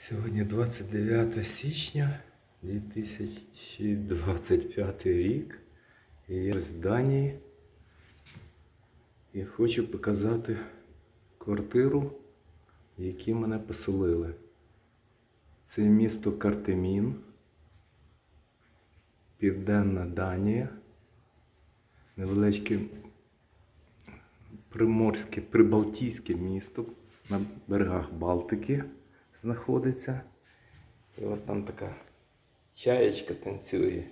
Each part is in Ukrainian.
Сьогодні 29 січня 2025 рік. І я в Данії. І хочу показати квартиру, в якій мене поселили. Це місто Картемін, Південна Данія, невеличке приморське, прибалтійське місто на берегах Балтики знаходиться. І от там така чаєчка танцює,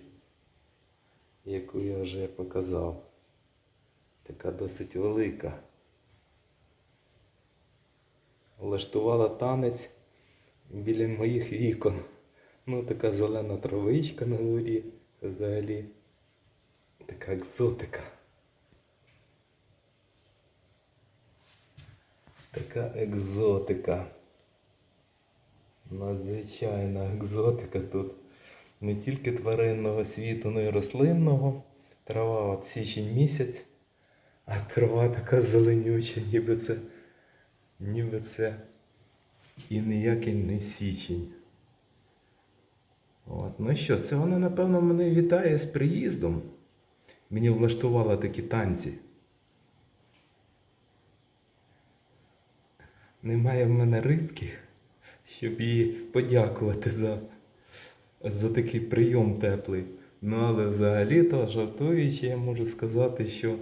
яку я вже показав. Така досить велика. Влаштувала танець біля моїх вікон. Ну, така зелена травичка на дворі взагалі. Така екзотика. Така екзотика. Надзвичайна екзотика тут. Не тільки тваринного світу, але й рослинного. Трава от січень місяць, а трава така зеленюча, ніби це, ніби це і ніякий не січень. От. Ну що, це вона, напевно, мене вітає з приїздом. Мені влаштувала такі танці. Немає в мене рибки, щоб їй подякувати за, за такий прийом теплий. Ну, але взагалі-то, жартуючи, я можу сказати, що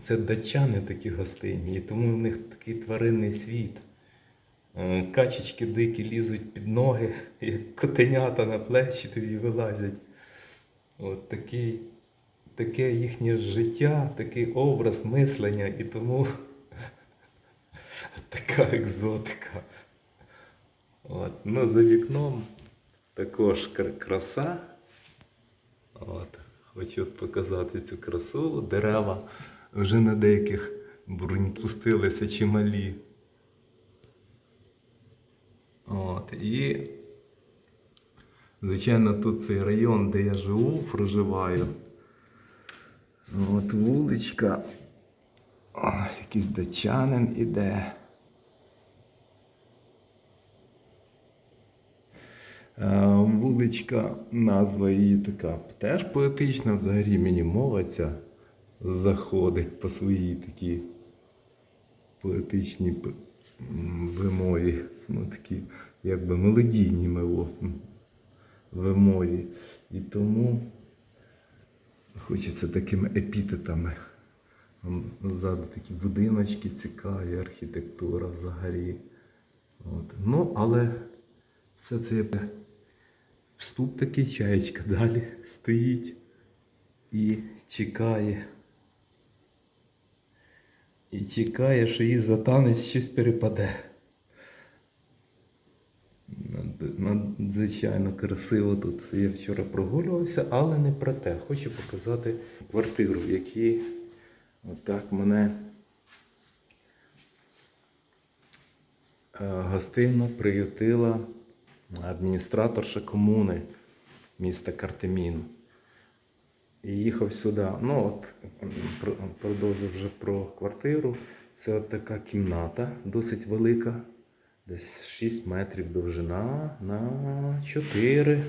це датчани такі гостинні, і тому в них такий тваринний світ. Е, Качечки дикі лізуть під ноги, як котенята на плечі тобі вилазять. От такий, таке їхнє життя, такий образ мислення, і тому така екзотика. От. Ну, за вікном також краса. От. Хочу показати цю красу. Дерева вже на деяких брунь пустилися чималі. От. І, звичайно, тут цей район, де я живу, проживаю. От вуличка. О, якийсь датчанин іде. Е, Вуличка, назва її така теж поетична, взагалі мені мова ця заходить по своїй такій поетичній вимові, ну такі якби мелодійній мело- м, вимові. І тому хочеться такими епітетами. Ззаду такі будиночки цікаві, архітектура взагалі. От. Ну, але все це є вступ такий, чаєчка далі стоїть і чекає. І чекає, що їй за танець щось перепаде. Надзвичайно красиво тут. Я вчора прогулювався, але не про те. Хочу показати квартиру, в якій отак мене е, гостинно приютила адміністраторша комуни міста Картемін. І їхав сюди. Ну, от м, про- продовжу вже про квартиру. Це от така кімната, досить велика, десь 6 метрів довжина на 4.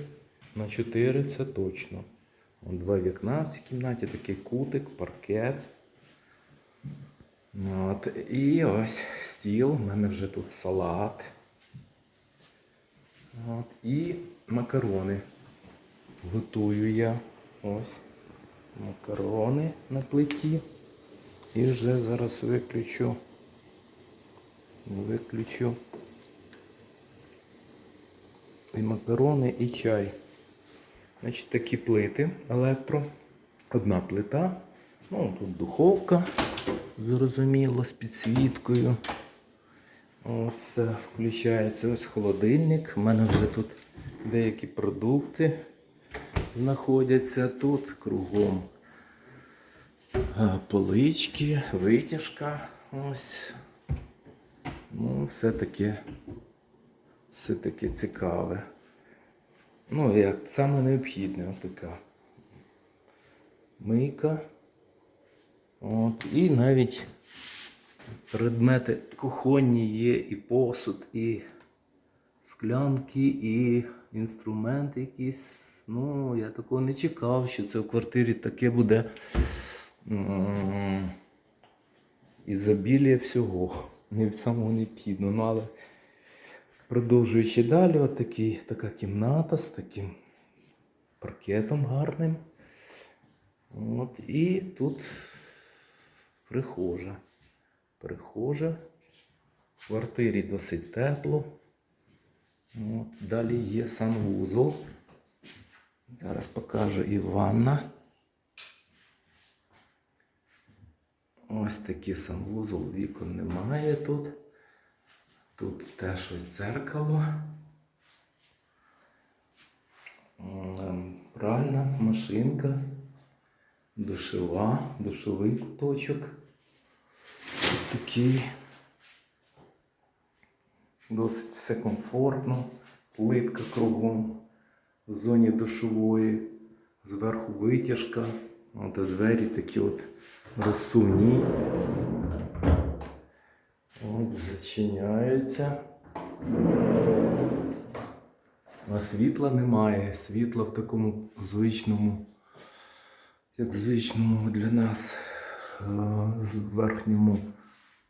На 4 це точно. Вон два вікна в цій кімнаті, такий кутик, паркет. От, і ось стіл, у мене вже тут салат. От, і макарони. Готую я. Ось макарони на плиті. І вже зараз виключу. Виключу. І макарони, і чай. Значить, такі плити електро. Одна плита. Ну, тут духовка, зрозуміло, з підсвіткою. От, все включається. Ось холодильник. У мене вже тут деякі продукти знаходяться тут кругом. Е, Полички, витяжка. Ось. Ну, все таке, все таке цікаве. Ну, як саме необхідне, ось така мийка. От, і навіть предмети кухонні є, і посуд, і склянки і інструменти якісь. Ну, я такого не чекав, що це в квартирі таке буде ізобілія всього. Не самого необхідного. Ну, але продовжуючи далі, от такий, така кімната з таким паркетом гарним. От, і тут прихожа. Прихожа. В квартирі досить тепло. От, далі є санвузол. Зараз покажу і ванна. Ось такий санвузол, вікон немає тут. Тут теж ось дзеркало. Пральна машинка, душова, душовий куточок. Такий. Досить все комфортно, плитка кругом в зоні душової, зверху витяжка, от двері такі от розсувні. От зачиняються. А світла немає. Світла в такому звичному, як звичному для нас е, верхньому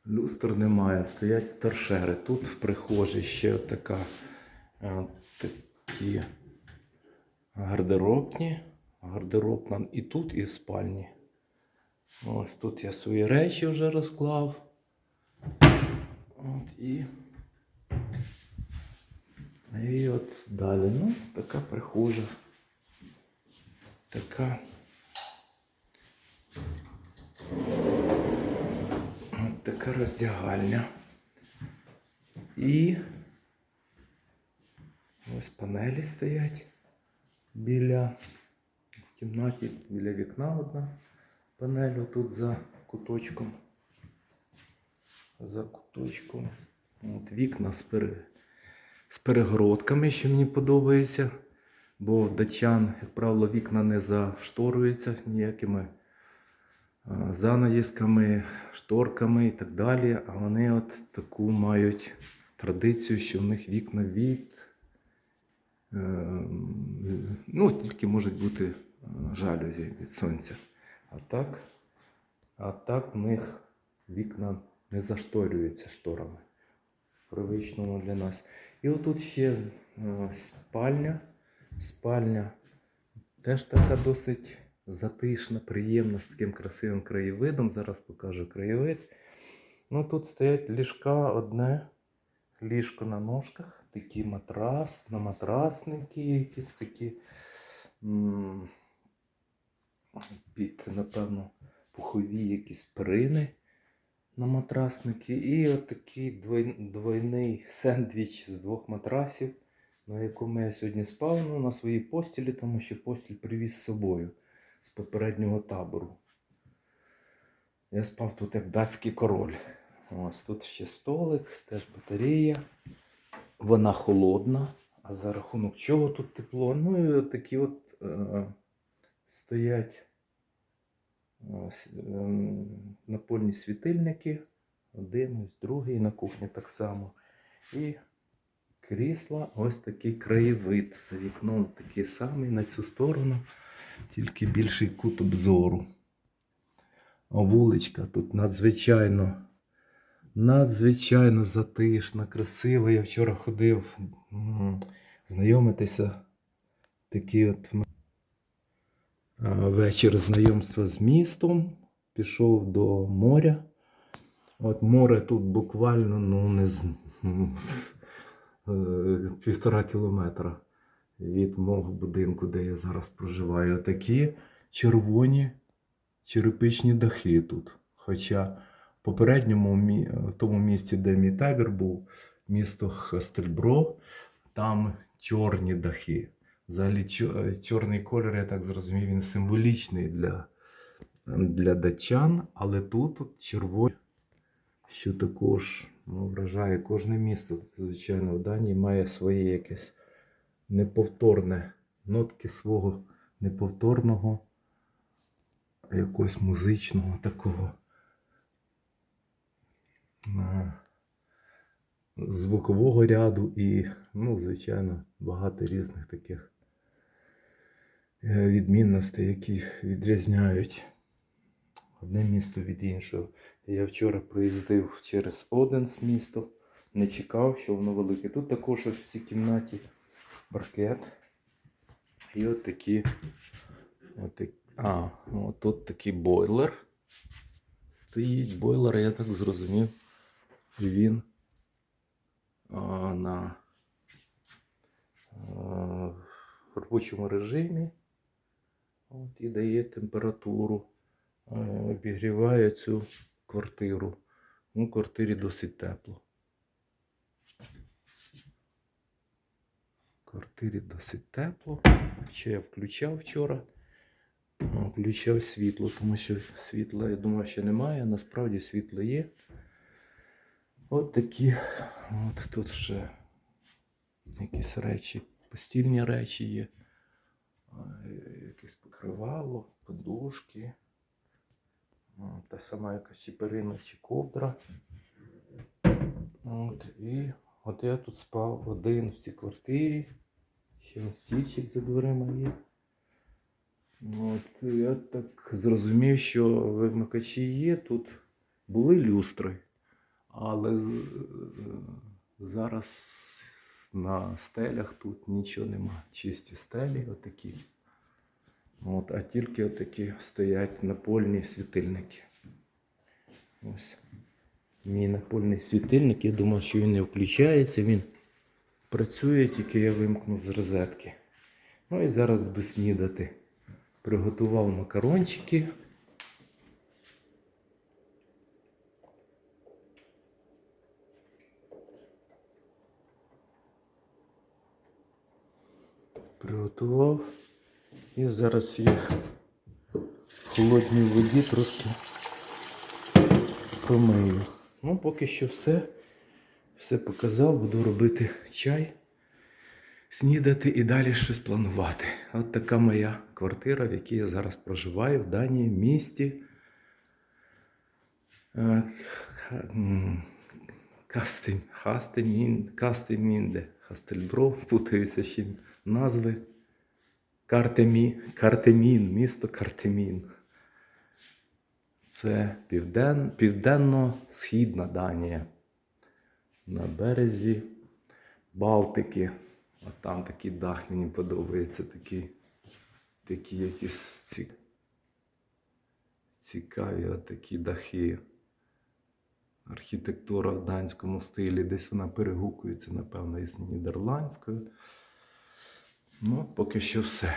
люстр немає. Стоять торшери. Тут в прихожій ще така е, такі гардеробні. Гардеробна і тут, і в спальні. Ось тут я свої речі вже розклав. От і. І от далі. Ну, така прихожа. Така. Така роздягальня. І ось панелі стоять біля в кімнаті, біля вікна одна панель тут за куточком. За куточком. От вікна з, пере... з перегородками, що мені подобається. Бо в датчан, як правило, вікна не зашторуються ніякими занавісками, шторками і так далі. А вони от таку мають традицію, що в них вікна від. е, Ну, тільки можуть бути е, жалюзі від сонця. А так, а так в них вікна не зашторюються шторами. Привичному для нас. І отут ще е, спальня. Спальня теж така досить затишна, приємна, з таким красивим краєвидом. Зараз покажу краєвид. Ну тут стоять ліжка одне, ліжко на ножках, такий матрас, на матрасники якісь такі. Під, напевно, пухові якісь перини на матрасники. І отакий двой- двойний сендвіч з двох матрасів, на якому я сьогодні спав ну, на своїй постілі, тому що постіль привіз з собою з попереднього табору. Я спав тут як датський король. Ось тут ще столик, теж батарея. Вона холодна. А за рахунок чого тут тепло? Ну і такі от е, стоять ось, ем, напольні світильники. Один, ось другий на кухні так само. І крісла, ось такий краєвид. За вікном такий самий на цю сторону, тільки більший кут обзору. А вуличка тут надзвичайно, надзвичайно затишна, красива. Я вчора ходив знайомитися. Такий от вечір знайомства з містом. Пішов до моря. От море тут буквально ну, не з... е, півтора кілометра від мого будинку, де я зараз проживаю. Такі червоні черепичні дахи тут. Хоча в попередньому в тому місці, де мій табір був, місто Хастельбро, там чорні дахи. Взагалі, чорний колір, я так зрозумів, він символічний для, для датчан, але тут от червоні, що також ну, вражає кожне місто, звичайно, в Данії має своє якесь неповторне нотки свого неповторного якогось музичного такого звукового ряду і, ну, звичайно, багато різних таких е, відмінностей, які відрізняють одне місто від іншого. Я вчора проїздив через Оденс місто, не чекав, що воно велике. Тут також ось в цій кімнаті паркет. І от такі. От так, а, от такий бойлер. Стоїть бойлер, я так зрозумів. Він а, на а, робочому режимі. От, і дає температуру, а, обігріває цю квартиру. Ну, в квартирі досить тепло. Квартирі досить тепло. Ще я включав вчора. Включав світло, тому що світла, я думав, ще немає. Насправді світло є. От такі. От тут ще якісь речі, постільні речі є. Е, Якесь покривало, подушки. Та сама якась чи чи ковдра. От, і от я тут спав один в цій квартирі. Ще он стільчик за дверима є. От, я так зрозумів, що вимикачі є. Тут були люстри, але зараз на стелях тут нічого нема. Чисті стелі отакі. От, а тільки отакі стоять напольні світильники. Ось. Мій напольний світильник, я думав, що він не включається, він працює, тільки я вимкнув з розетки. Ну і зараз буду снідати. Приготував макарончики. Приготував. І зараз їх в холодній воді трошки промию. Ну, поки що все. Все показав, буду робити чай, снідати і далі щось планувати. От така моя квартира, в якій я зараз проживаю в Данії, в місті. Ха- Хастемін, Кастемінде, Хастельбро, путаюся ще назви. Картемі, Картемін, місто Картемін. Це півден, південно-східна Данія. На березі Балтики. А там такий дах мені подобається, такий, такі якісь ці, цікаві отакі дахи. Архітектура в данському стилі, десь вона перегукується, напевно, із нідерландською. Ну, поки що все.